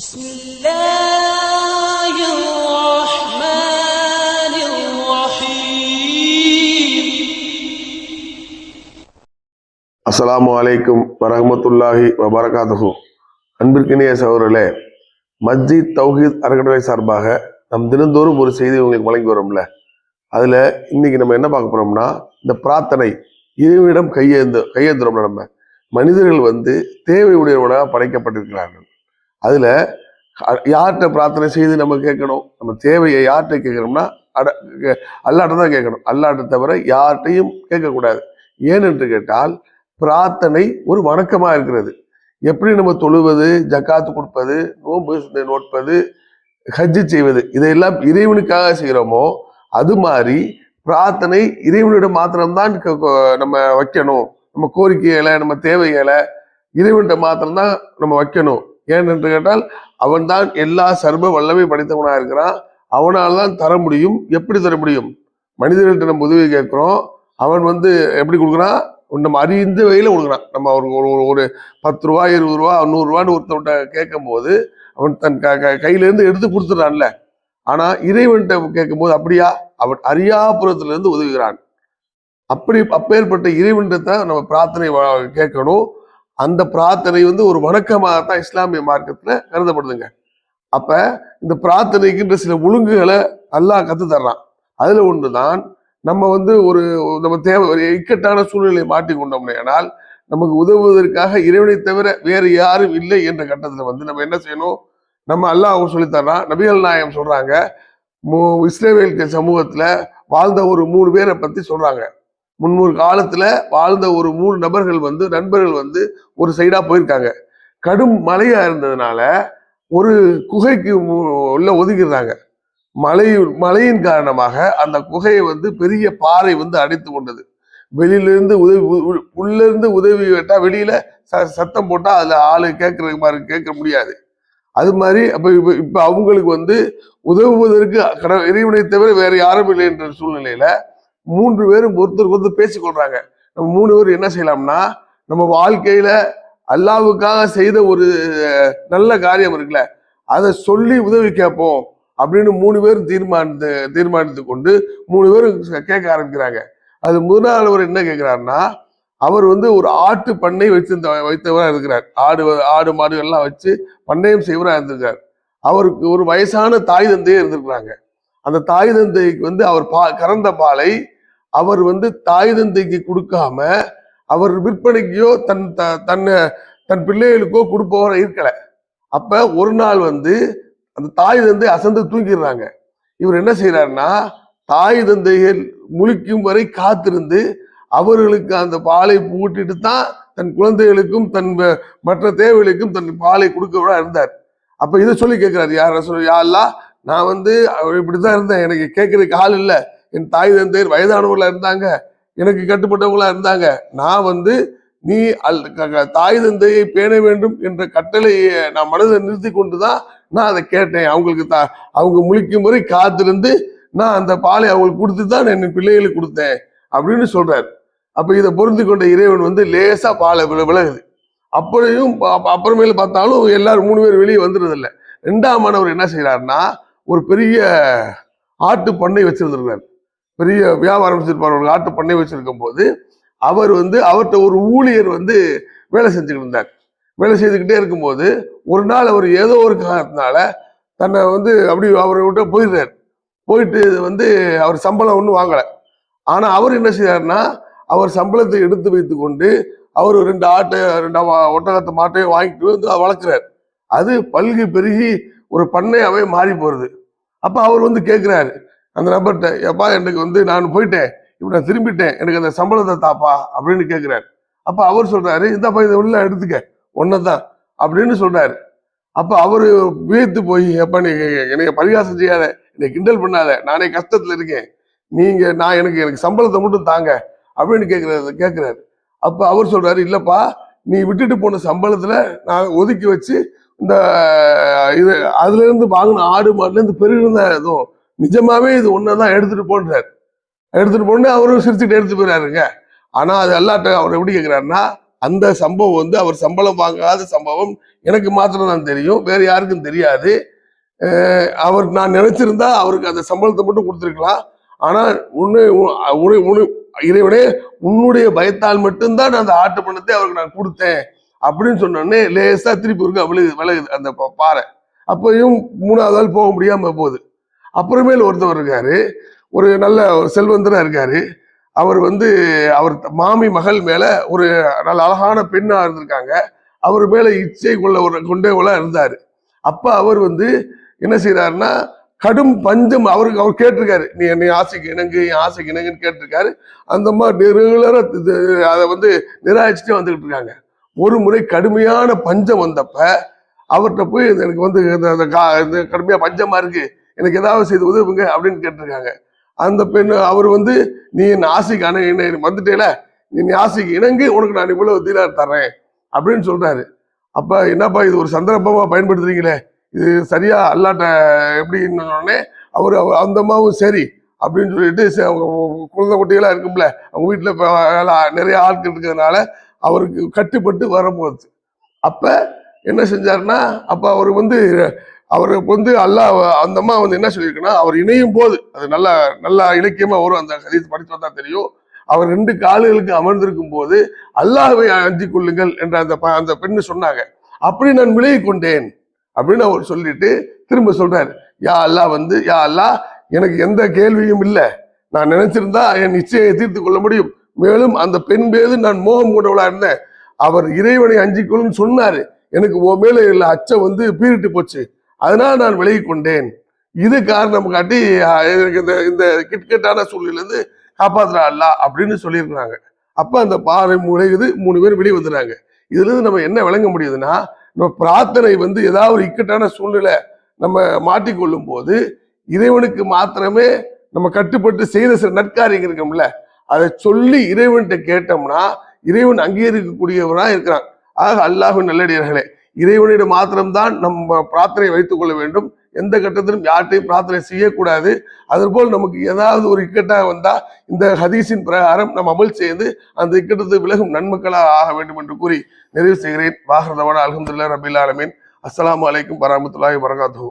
بسم الله الرحمن الرحيم அஸ்ஸலாமு அலைக்கும் வரஹ்மத்துல்லாஹி வபரகாத்துஹு அன்பிற்கினிய சகோதரர்களே மஸ்ஜித் தௌஹீத் அறக்கட்டளை சார்பாக நம் தினந்தோறும் ஒரு செய்தி உங்களுக்கு வழங்கி வரோம்ல அதுல இன்னைக்கு நம்ம என்ன பார்க்க போறோம்னா இந்த பிரார்த்தனை இறைவனிடம் கையேந்து கையேந்துறோம்ல நம்ம மனிதர்கள் வந்து தேவை உடையவனாக படைக்கப்பட்டிருக்கிறார்கள் அதில் யார்கிட்ட பிரார்த்தனை செய்து நம்ம கேட்கணும்? நம்ம தேவையை யார்கிட்ட கேட்கணும்னா அட அல்லாட்ட தான் கேட்கணும். அல்லாட்ட தவிர யார்கிட்டையும் கேட்கக்கூடாது. ஏனென்று கேட்டால் பிரார்த்தனை ஒரு வணக்கமாக இருக்கிறது. எப்படி நம்ம தொழுவது ஜக்காத்து கொடுப்பது நோன்பு நோட்பது ஹஜ்ஜு செய்வது இதையெல்லாம் இறைவனுக்காக செய்கிறோமோ அது மாதிரி பிரார்த்தனை இறைவனிடம் மாத்திரம்தான் நம்ம வைக்கணும். நம்ம கோரிக்கைகளை நம்ம தேவைகளை இறைவன்கிட்ட மாத்திரம்தான் நம்ம வைக்கணும். ஏனென்று கேட்டால் அவன்தான் எல்லா சர்வ வல்லமை படைத்தவனாக இருக்கிறான். அவனால் தான் தர முடியும். எப்படி தர முடியும்? மனிதர்கிட்ட நம்ம உதவி கேட்குறோம். அவன் வந்து எப்படி கொடுக்குறான்? நம்ம அறிந்த வகையில் கொடுக்குறான். நம்ம அவருக்கு ஒரு ஒரு- ஒரு பத்து ரூபா இருபது ரூபா நூறுரூவான்னு ஒருத்தவன்ட்ட கேட்கும் போது அவன் தன் க க- கையிலேருந்து எடுத்து கொடுத்துட்றான்ல. ஆனால் இறைவன்கிட்ட கேட்கும்போது அப்படியா? அவன் அரியாபுரத்துலேருந்து உதவுகிறான். அப்படி அப்பேற்பட்ட இறைவன்கிட்ட தான் நம்ம பிரார்த்தனை கேட்கணும். அந்த பிரார்த்தனை வந்து ஒரு வணக்கமாக தான் இஸ்லாமிய மார்க்கத்தில் கருதப்படுதுங்க. அப்ப இந்த பிரார்த்தனைக்குன்ற சில ஒழுங்குகளை அல்லாஹ் கத்து தர்றான் அதுல ஒன்றுதான் நம்ம வந்து ஒரு நம்ம தேவை ஒரு இக்கட்டான சூழ்நிலையை மாட்டிக்கொண்டோம் ஆனால் நமக்கு உதவுவதற்காக இறைவனை தவிர வேறு யாரும் இல்லை என்ற கட்டத்துல வந்து நம்ம என்ன செய்யணும்? நம்ம அல்லாஹ் சொல்லித்தர்றான் நபிகள் நாயகம் சொல்றாங்க மு- இஸ்ரேவேல் சமூகத்துல வாழ்ந்த ஒரு மூணு பேரை பத்தி சொல்றாங்க. முன்னூறு காலத்துல வாழ்ந்த ஒரு மூணு நபர்கள் வந்து நண்பர்கள் வந்து ஒரு சைடா போயிருக்காங்க. கடும் மழையா இருந்ததுனால ஒரு குகைக்கு மு- உள்ள ஒதுங்கிடுறாங்க மழை மழையின் காரணமாக அந்த குகையை வந்து பெரிய பாறை வந்து அடைத்து கொண்டது. வெளியிலிருந்து உதவி உள்ளிருந்து உதவி கேட்டால் வெளியில ச- சத்தம் போட்டால் அதில் ஆளு கேட்கறது மாதிரி கேட்க முடியாது. அது மாதிரி அப்போ இப்போ இப்போ அவங்களுக்கு வந்து உதவுவதற்கு கடவுள் இறைவனை தவிர வேறு யாரும் இல்லை என்ற சூழ்நிலையில மூன்று பேரும் ஒருத்தருக்கு ஒருத்தர் பேசிக்கொள்றாங்க நம்ம மூணு பேரும் என்ன செய்யலாம்னா நம்ம வாழ்க்கையில அல்லாவுக்காக செய்த ஒரு நல்ல காரியம் இருக்குல்ல அதை சொல்லி உதவி கேட்போம் அப்படின்னு மூணு பேரும் தீர்மானித்து தீர்மானித்து கொண்டு மூணு பேரும் கேட்க ஆரம்பிக்கிறாங்க. அது முதலாளவர் என்ன கேட்கிறாருன்னா அவர் வந்து ஒரு ஆட்டு பண்ணை வச்சிருந்த வைத்தவராக இருக்கிறார். ஆடு ஆடு மாடுகள்லாம் வச்சு பண்ணையும் செய்வராக இருந்திருக்கார். அவருக்கு ஒரு வயசான தாய் தந்தையே இருந்திருக்கிறாங்க. அந்த தாய் தந்தைக்கு வந்து அவர் பா கறந்த பாலை அவர் வந்து தாய் தந்தைக்கு கொடுக்காம அவர் விற்பனைக்கோ தன் த- தன்னை தன் பிள்ளைகளுக்கோ கொடுப்பவர் இருக்கலை. அப்போ ஒரு நாள் வந்து அந்த தாய் தந்தை அசந்து தூங்கிடுறாங்க. இவர் என்ன செய்கிறாருன்னா தாய் தந்தைகள் முழிக்கும் வரை காத்திருந்து அவர்களுக்கு அந்த பாலை பூட்டிட்டு தான் தன் குழந்தைகளுக்கும் தன் மற்ற தேவைகளுக்கும் தன் பாலை கொடுக்க இருந்தார். அப்ப இதை சொல்லி கேட்குறாரு யார் சொல்லி யாரெல்லாம் நான் வந்து இப்படி இப்படிதான் இருந்தேன். எனக்கு கேட்கறதுக்கு ஆள் இல்லை. என் தாய் தந்தையர் வயதானவர்களா இருந்தாங்க. எனக்கு கட்டுப்பட்டவங்களா இருந்தாங்க. நான் வந்து நீ அல் க- தாய் தந்தையை பேண வேண்டும் என்ற கட்டளையை நான் மனதில் நிறுத்தி கொண்டுதான் நான் அதை கேட்டேன். அவங்களுக்கு தா அவங்க முழிக்கும் முறை காத்திருந்து நான் அந்த பாலை அவங்களுக்கு கொடுத்து தான் என் பிள்ளைகளுக்கு கொடுத்தேன் அப்படின்னு சொல்றாரு. அப்ப இதை பொருந்து கொண்ட இறைவன் வந்து லேசா பாலை வில விலகுது. அப்படியும் அப்புறமேல பார்த்தாலும் எல்லாரும் மூணு பேர் வெளியே வந்துடுறது இல்லை ரெண்டாம் மாணவர் என்ன செய்யறாருன்னா ஒரு பெரிய ஆட்டு பண்ணை வச்சிருந்திருக்கிறார் பெரிய வியாபாரம் வச்சிருப்பார் ஒரு ஆட்டு பண்ணை வச்சிருக்கும் போது அவர் வந்து அவர்கிட்ட ஒரு ஊழியர் வந்து வேலை செஞ்சுக்கிட்டு இருந்தார். வேலை செய்துக்கிட்டே இருக்கும்போது ஒரு நாள் அவர் ஏதோ ஒரு காரணத்தினால தன்னை வந்து அப்படி அவரை விட்டு போயிடுறாரு. போயிட்டு வந்து அவர் சம்பளம் ஒன்றும் வாங்கலை. ஆனால் அவர் என்ன செய்யறாருன்னா அவர் சம்பளத்தை எடுத்து வைத்து கொண்டு அவர் ரெண்டு ஆட்டை ரெண்டு ஒட்டகத்தை மாட்டையும் வாங்கிட்டு வந்து வளர்க்குறாரு. அது பல்கி பெருகி ஒரு பண்ணையாவே மாறி போகிறது அப்போ அவர் வந்து கேட்குறாரு அந்த நபர்கிட்ட எப்பா எனக்கு வந்து நான் போயிட்டேன். இப்போ நான் திரும்பிட்டேன். எனக்கு அந்த சம்பளத்தை தாப்பா அப்படின்னு கேட்குறாரு அப்போ அவர் சொல்கிறாரு இந்தப்பா இதை உள்ள எடுத்துக்க. ஒன்னதான். அப்படின்னு சொல்கிறாரு அப்போ அவர் வியத்து போய் எப்பா நீ என்னை பரிகாசம் செய்யாத. என்னை கிண்டல் பண்ணாத. நானே கஷ்டத்தில் இருக்கேன். நீங்கள் நான் எனக்கு எனக்கு சம்பளத்தை மட்டும் தாங்க. அப்படின்னு கேட்குறாரு கேட்குறாரு அப்போ அவர் சொல்கிறாரு இல்லைப்பா நீ விட்டுட்டு போன சம்பளத்தில் நான் ஒதுக்கி வச்சு இந்த இது அதுல இருந்து வாங்கின ஆடு மாடுல இருந்து பெருகிருந்த எதுவும் நிஜமாவே இது ஒன்னதான் எடுத்துட்டு போன்றார். எடுத்துட்டு போன்னு அவரும் சிரிச்சுட்டு எடுத்து போயிறாருங்க. ஆனா அது எல்லாட்ட அவர் எப்படி கேட்குறாருன்னா அந்த சம்பவம் வந்து அவர் சம்பளம் வாங்காத சம்பவம் எனக்கு மாத்திரம் தான் தெரியும் வேற யாருக்கும் தெரியாது. அவர் நான் நினைச்சிருந்தா அவருக்கு அந்த சம்பளத்தை மட்டும் கொடுத்துருக்கலாம். ஆனா உன்னை உன- உன- இறைவனே உன்னுடைய பயத்தால் மட்டும்தான் நான் அந்த ஆட்டு பணத்தை அவருக்கு நான் கொடுத்தேன். அப்படின்னு சொன்னோடனே லேசாக திருப்பி இருக்கு விழுகுது விலகுது அந்த பாறை. அப்பயும் மூணாவது ஆள் போக முடியாமல் போகுது. அப்புறமேல் ஒருத்தவர் இருக்காரு. ஒரு நல்ல ஒரு செல்வந்தராக இருக்காரு. அவர் வந்து அவர் த- மாமி மகள் மேலே ஒரு நல்ல அழகான பெண்ணாக இருந்திருக்காங்க. அவர் மேலே இச்சை கொள்ள ஒரு கொண்டேவலா இருந்தார். அப்போ அவர் வந்து என்ன செய்கிறாருன்னா கடும் பஞ்சம் அவருக்கு அவர் கேட்டிருக்காரு. நீ என்னை ஆசைக்கு இணங்கு என் ஆசைக்கு இணங்குன்னு கேட்டிருக்காரு. அந்த மாதிரி ரெகுலரா அதை வந்து நிராகரிச்சுட்டே வந்துக்கிட்டு இருக்காங்க. ஒரு முறை கடுமையான பஞ்சம் வந்தப்ப அவர்கிட்ட போய் எனக்கு வந்து இந்த கா- கடுமையா பஞ்சமா இருக்கு எனக்கு ஏதாவது செய்து உதவுங்க அப்படின்னு கேட்டிருக்காங்க. அந்த பெண் அவர் வந்து நீ என் ஆசைக்கு அணை என்ன வந்துட்டேல? நீ என் ஆசைக்கு இணங்கி உனக்கு நான் இவ்வளவு தீரார் தர்றேன். அப்படின்னு சொல்றாரு. அப்ப என்னப்பா இது ஒரு சந்தர்ப்பமா பயன்படுத்துறீங்களே? இது சரியா அல்லாட்ட எப்படின்னு உடனே அவர் அந்த அம்மாவும் சரி அப்படின்னு சொல்லிட்டு அவங்க குழந்தை குட்டிகளா இருக்கும்ல அவங்க வீட்டுல நிறைய ஆட்கள் இருக்கிறதுனால அவருக்கு கட்டுப்பட்டு வரும்போது. அப்போ என்ன செஞ்சாருன்னா அப்போ அவர் வந்து அவருக்கு வந்து அல்லாஹ் அந்த அம்மா வந்து என்ன சொல்லியிருக்குன்னா அவர் இணையும் போது அது நல்லா நல்லா இலக்கியமாக வரும் அந்த ஹதீஸ் படித்து வந்தா தெரியும். அவர் ரெண்டு கால்களுக்கு அமர்ந்திருக்கும் போது அல்லாஹை அஞ்சிக் கொள்ளுங்கள் என்ற அந்த ப- அந்த பெண்ணு சொன்னாங்க. அப்படி நான் விலகி கொண்டேன் அப்படின்னு அவர் சொல்லிட்டு திரும்ப சொல்றாரு. யா அல்லாஹ் வந்து யா அல்லாஹ் எனக்கு எந்த கேள்வியும் இல்லை. நான் நினைச்சிருந்தா என் நிச்சயை தீர்த்து கொள்ள முடியும். மேலும் அந்த பெண் மீது நான் மோகம் கொண்டவளா இருந்தேன். அவர் இறைவனை அஞ்சிக்கொள்ளுன்னு சொன்னாரு. எனக்கு உன் மேல இல்ல அச்சம் வந்து பீரிட்டு போச்சு. அதனால நான் விலகி கொண்டேன். இது காரணம் காட்டி எனக்கு இந்த இந்த கிட்கட்டான சூழ்நிலேருந்து காப்பாத்துறா அல்ல அப்படின்னு சொல்லியிருக்கிறாங்க. அப்ப அந்த பாறை முளையுது மூணு பேர் வெளியே வந்துடுறாங்க. இதுல இருந்து நம்ம என்ன விளங்க முடியுதுன்னா நம்ம பிரார்த்தனை வந்து ஏதாவது ஒரு இக்கட்டான சூழ்நிலை நம்ம மாட்டிக்கொள்ளும் போது இறைவனுக்கு மாத்திரமே நம்ம கட்டுப்பட்டு செய்த சில நற்காரியங்கள் இருக்கும்ல அதை சொல்லி இறைவன்கிட்ட கேட்டோம்னா இறைவன் அங்கீகரிக்கக்கூடியவனா இருக்கிறான். ஆக அல்லாஹும் நல்லடியார்களே இறைவனிடம் மாத்திரம்தான் நம்ம பிரார்த்தனை வைத்துக் கொள்ள வேண்டும். எந்த கட்டத்திலும் யார்கிட்டையும் பிரார்த்தனை செய்யக்கூடாது. அதுபோல் நமக்கு ஏதாவது ஒரு இக்கட்டாக வந்தால் இந்த ஹதீஸின் பிரகாரம் நம்ம அமல் செய்து அந்த இக்கட்டத்தை விலகும் நன்மக்களாக ஆக வேண்டும் என்று கூறி நிறைவு செய்கிறேன். வாகரதவான அலமதுல்லா ரபில் ஆலமீன். அஸ்லாம் அலைக்கும் வரமத்துல்லாஹி வரகாத்து